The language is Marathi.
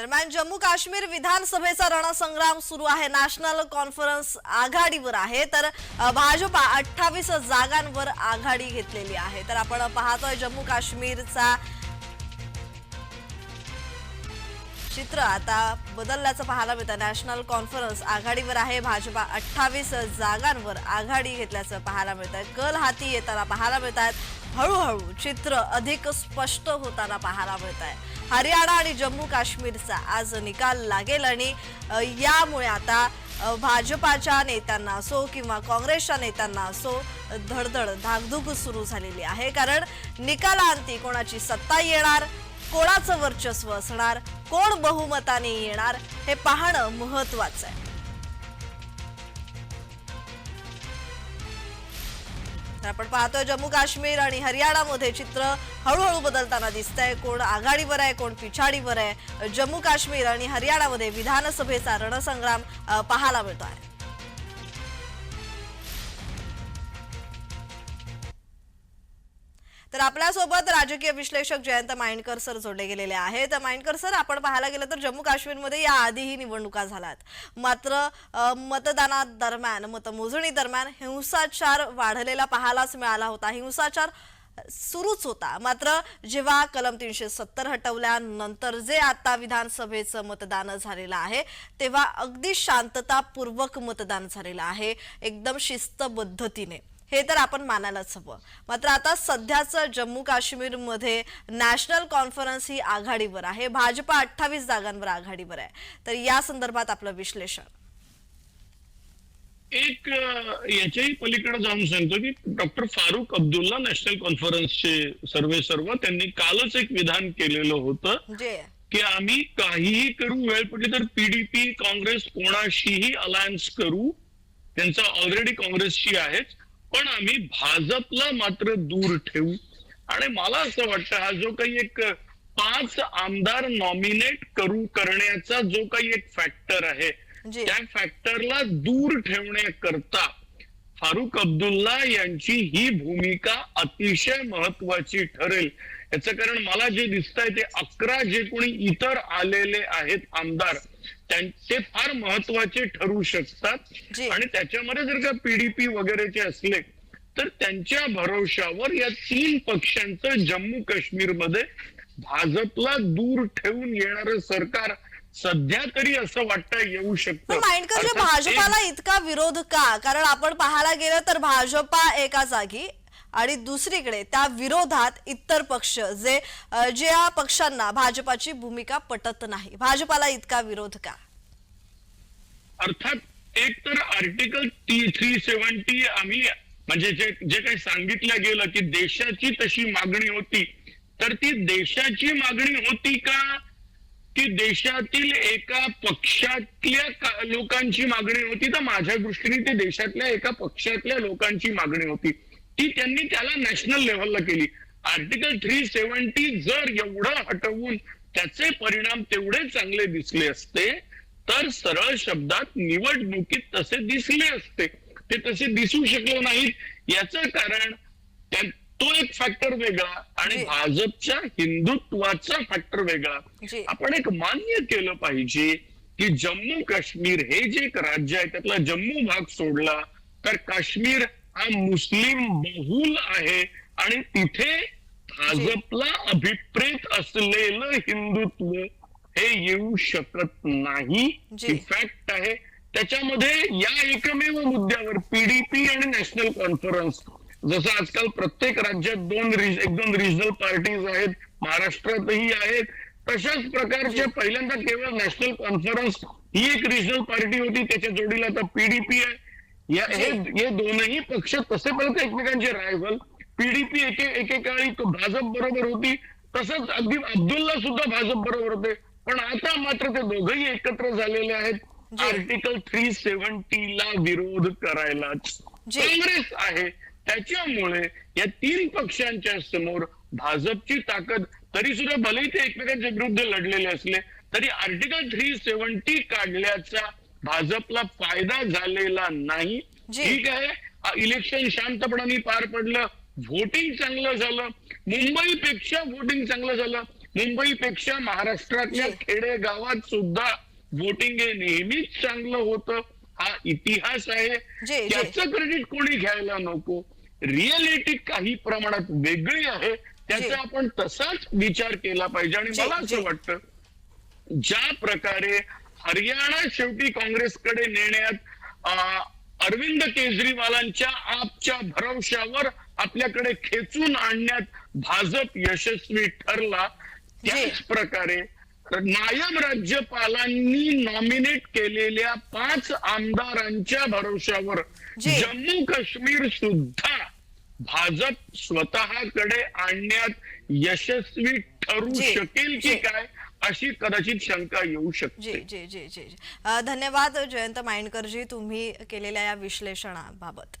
दरम्यान जम्मू काश्मीर विधानसभेचा रणसंग्राम सुरू आहे. नॅशनल कॉन्फरन्स आघाडीवर आहे. तर भाजपा अठ्ठावीस जागांवर आघाडी घेतलेली आहे. तर आपण पाहतोय जम्मू काश्मीरचा चित्र. आता बदलल्याचं पाहायला मिळतं. नॅशनल कॉन्फरन्स आघाडीवर आहे. भाजपा अठ्ठावीस जागांवर आघाडी घेतल्याचं पाहायला मिळत आहे कल हाती येताना पाहायला मिळत आहेत हळूहळू चित्र अधिक स्पष्ट होताना पाहायला मिळत आहे हरियाणा आणि जम्मू काश्मीरचा आज निकाल लागेल आणि यामुळे आता भाजपाच्या नेत्यांना असो किंवा काँग्रेसच्या नेत्यांना असो धडधड धाकधूक सुरू झालेली आहे. कारण निकालांती कोणाची सत्ता येणार कोणाचं वर्चस्व असणार कोण बहुमताने येणार हे पाहणं महत्वाचं आहे. तर आपण पाहतोय जम्मू काश्मीर आणि हरियाणामध्ये चित्र हळूहळू बदलताना दिसतंय. कोण आघाडीवर आहे कोण पिछाडीवर आहे. जम्मू काश्मीर आणि हरियाणामध्ये विधानसभेचा रणसंग्राम पाहायला मिळतो आहे तर आपल्यासोबत राजकीय विश्लेषक जयंत माइंडकर सर जोडले गेलेले आहेत. माइंडकर सर आपण पाहायला गेलं तर जम्मू काश्मीरमध्ये या आधीही निवडणुका झाल्यात. मात्र मतदाना मतदानादरम्यान मतमोजणी दरम्यान हिंसाचार वाढलेला पाहायलाच मिळाला होता. हिंसाचार सुरूच होता. मात्र जेव्हा कलम तीनशे सत्तर हटवल्यानंतर जे आता विधानसभेचं मतदान झालेलं आहे तेव्हा अगदी शांततापूर्वक मतदान झालेलं आहे. एकदम शिस्त पद्धतीने हे तर आपण मानायलाच हवं. मात्र आता सध्याचं जम्मू काश्मीरमध्ये नॅशनल कॉन्फरन्स ही आघाडीवर आहे. भाजपा अठ्ठावीस जागांवर आघाडीवर आहे. तर या संदर्भात आपलं विश्लेषण. एक याच्याही पलीकडे जाऊन सांगतो की डॉक्टर फारुख अब्दुल्ला नॅशनल कॉन्फरन्सचे सर्वे सर्व त्यांनी कालच एक विधान केलेलं होतं की आम्ही काहीही करू वेळ पडली तर पीडीपी काँग्रेस कोणाशीही अलायन्स करू त्यांचा ऑलरेडी काँग्रेसशी आहेच. पण आम्ही भाजपला मात्र दूर ठेवू. आणि मला असं वाटतं हा जो काही एक पाच आमदार नॉमिनेट करू करण्याचा जो काही एक फॅक्टर आहे त्या फॅक्टरला दूर ठेवण्याकरता फारुख अब्दुल्ला यांची ही भूमिका अतिशय महत्वाची ठरेल. याचं कारण मला जे दिसत आहे ते अकरा जे कोणी इतर आलेले आहेत आमदार ते फार महत्त्वाचे ठरू शकतात. आणि त्याच्यामध्ये जर का पीडीपी वगैरेचे असले तर त्यांच्या भरोशावर या तीन पक्षांचं जम्मू काश्मीरमध्ये भाजपला दूर ठेवून येणारं सरकार सध्या तरी असं वाटतं येऊ शकतं. भाजपाला इतका विरोध का? कारण आपण पाहायला गेलं तर भाजपा एका जागी आणि दुसरीकडे त्या विरोधात इतर पक्ष जे ज्या पक्षांना भाजपाची भूमिका पटत नाही. भाजपाला इतका विरोध का? अर्थात एक तर आर्टिकल थ्री सेव्हन्टी आम्ही म्हणजे जे जे काही सांगितलं गेलं की देशाची तशी मागणी होती तर ती देशाची मागणी होती का? की देशातील एका पक्षातल्या लोकांची मागणी होती? तर माझ्या दृष्टीने ती देशातल्या एका पक्षातल्या लोकांची मागणी होती. ती त्यांनी त्याला नॅशनल लेव्हलला केली आर्टिकल थ्री सेव्हन्टी जर एवढं हटवून त्याचे परिणाम तेवढे चांगले दिसले असते तर सरळ शब्दात निवडणुकीत तसे दिसले असते ते तसे दिसू शकले नाहीत याचं कारण त्या- तो एक फॅक्टर वेगळा आणि. भाजपच्या हिंदुत्वाचा फॅक्टर वेगळा. आपण एक मान्य केलं पाहिजे की जम्मू काश्मीर हे जे एक राज्य आहे त्यातला जम्मू भाग सोडला तर काश्मीर हा मुस्लिम बहुल आहे आणि तिथे भाजपला अभिप्रेत असलेलं हिंदुत्व हे येऊ शकत नाही. ही फॅक्ट आहे. त्याच्यामध्ये या एकमेव मुद्द्यावर पीडीपी आणि नॅशनल कॉन्फरन्स जसं आजकाल प्रत्येक राज्यात दोन एक दोन रिजनल पार्टीज आहेत महाराष्ट्रातही आहेत तशाच प्रकारच्या पहिल्यांदा केवळ नॅशनल कॉन्फरन्स ही एक रिजनल पार्टी होती त्याच्या जोडीला आता पीडीपी आहे. या हे हे दोनही पक्ष तसे परत एकमेकांचे रायव्हल पीडीपी एके एकेकाळी तो भाजप बरोबर होती तसंच अगदी अब्दुल्ला सुद्धा भाजप बरोबर होते पण आता मात्र ते दोघही एकत्र झालेले आहेत. आर्टिकल थ्री ला विरोध करायलाच जी. काँग्रेस आहे त्याच्यामुळे या तीन पक्षांच्या समोर भाजपची ताकद तरी सुद्धा भलेही ते एकमेकांच्या विरुद्ध लढलेले असले तरी आर्टिकल थ्री सेव्हन्टी काढल्याचा भाजपला फायदा झालेला नाही. ठीक आहे इलेक्शन शांतपणाने पार पडलं व्होटिंग चांगलं झालं मुंबईपेक्षा व्होटिंग चांगलं झालं मुंबईपेक्षा महाराष्ट्रातल्या. खेडेगावात सुद्धा वोटिंग हे नेहमीच चांगलं होतं हा इतिहास आहे. त्याचं क्रेडिट कोणी घ्यायला नको रिअलिटी काही प्रमाणात वेगळी आहे. त्याचा आपण तसाच विचार केला पाहिजे आणि मला. असं वाटतं ज्या प्रकारे हरियाणा शेवटी काँग्रेसकडे नेण्यात अरविंद केजरीवालांच्या आपच्या भरवशावर आपल्याकडे खेचून आणण्यात भाजप यशस्वी ठरला त्याच प्रकारे नायब राज्यपालांनी नॉमिनेट केलेल्या पाच आमदारांच्या भरवशावर जी. जम्मू काश्मीर सुद्धा भाजप स्वतःकडे आणण्यात यशस्वी शकेल की. काय अशी कदाचित शंका येऊ शकते जी जी जी जी. धन्यवाद जयंत माइंडकरजी तुम्ही केलेल्या या विश्लेषणाबाबत